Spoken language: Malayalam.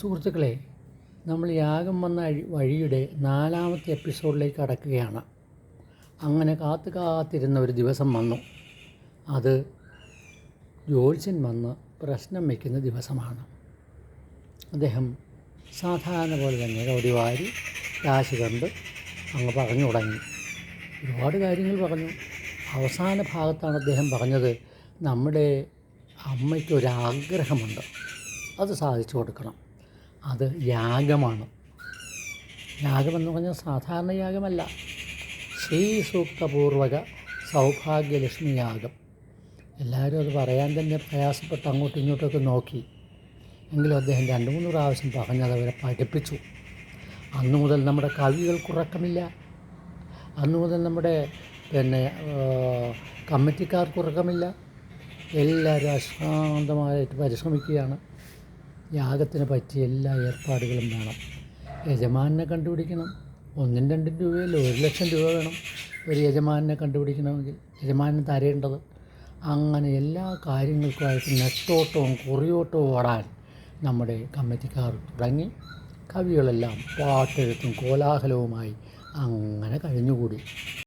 സുഹൃത്തുക്കളെ നമ്മൾ യാഗം വന്ന വഴിയുടെ നാലാമത്തെ എപ്പിസോഡിലേക്ക് അടക്കുകയാണ് അങ്ങനെ കാത്തു കാത്തിരുന്ന ഒരു ദിവസം വന്നു. അത് ജ്യോത്സ്യൻ വന്ന് പ്രശ്നം വയ്ക്കുന്ന ദിവസമാണ്. അദ്ദേഹം സാധാരണ പോലെ തന്നെ ഒരു വാരി രാശി കണ്ട് അങ്ങ് പറഞ്ഞു തുടങ്ങി. ഒരുപാട് കാര്യങ്ങൾ പറഞ്ഞു. അവസാന ഭാഗത്താണ് അദ്ദേഹം പറഞ്ഞത് നമ്മുടെ അമ്മയ്ക്കൊരാഗ്രഹമുണ്ട്. അത് സാധിച്ചു കൊടുക്കണം. അത് യാഗമാണ്. യാഗമെന്ന് പറഞ്ഞാൽ സാധാരണ യാഗമല്ല. ശ്രീ സൂക്തപൂർവക സൗഭാഗ്യലക്ഷ്മി യാഗം. എല്ലാവരും അത് പറയാൻ തന്നെ പ്രയാസപ്പെട്ട് അങ്ങോട്ടും ഇങ്ങോട്ടൊക്കെ നോക്കി. എങ്കിലും അദ്ദേഹം രണ്ട് മൂന്ന് പ്രാവശ്യം പറഞ്ഞത് അവരെ പഠിപ്പിച്ചു. അന്നു മുതൽ നമ്മുടെ കവികൾക്കുറക്കമില്ല അന്നു മുതൽ നമ്മുടെ പിന്നെ കമ്മിറ്റിക്കാർ കമ്മിറ്റിക്കാർക്കുറക്കമില്ല എല്ലാവരും അശാന്തമായിട്ട് പരിശ്രമിക്കുകയാണ്. യാഗത്തിന് പറ്റിയ എല്ലാ ഏർപ്പാടുകളും വേണം. യജമാനെ കണ്ടുപിടിക്കണം. ഒന്നും രണ്ടും രൂപയല്ല ഒരു ലക്ഷം രൂപ വേണം ഒരു യജമാനെ കണ്ടുപിടിക്കണമെങ്കിൽ. യജമാനെ തരേണ്ടത് അങ്ങനെ എല്ലാ കാര്യങ്ങൾക്കുമായിട്ട് നെട്ടോട്ടവും കുറിയോട്ടവും ഓടാൻ നമ്മുടെ കമ്മിറ്റിക്കാർ തുടങ്ങി. കവികളെല്ലാം പാട്ടെഴുത്തും കോലാഹലവുമായി അങ്ങനെ കഴിഞ്ഞുകൂടി.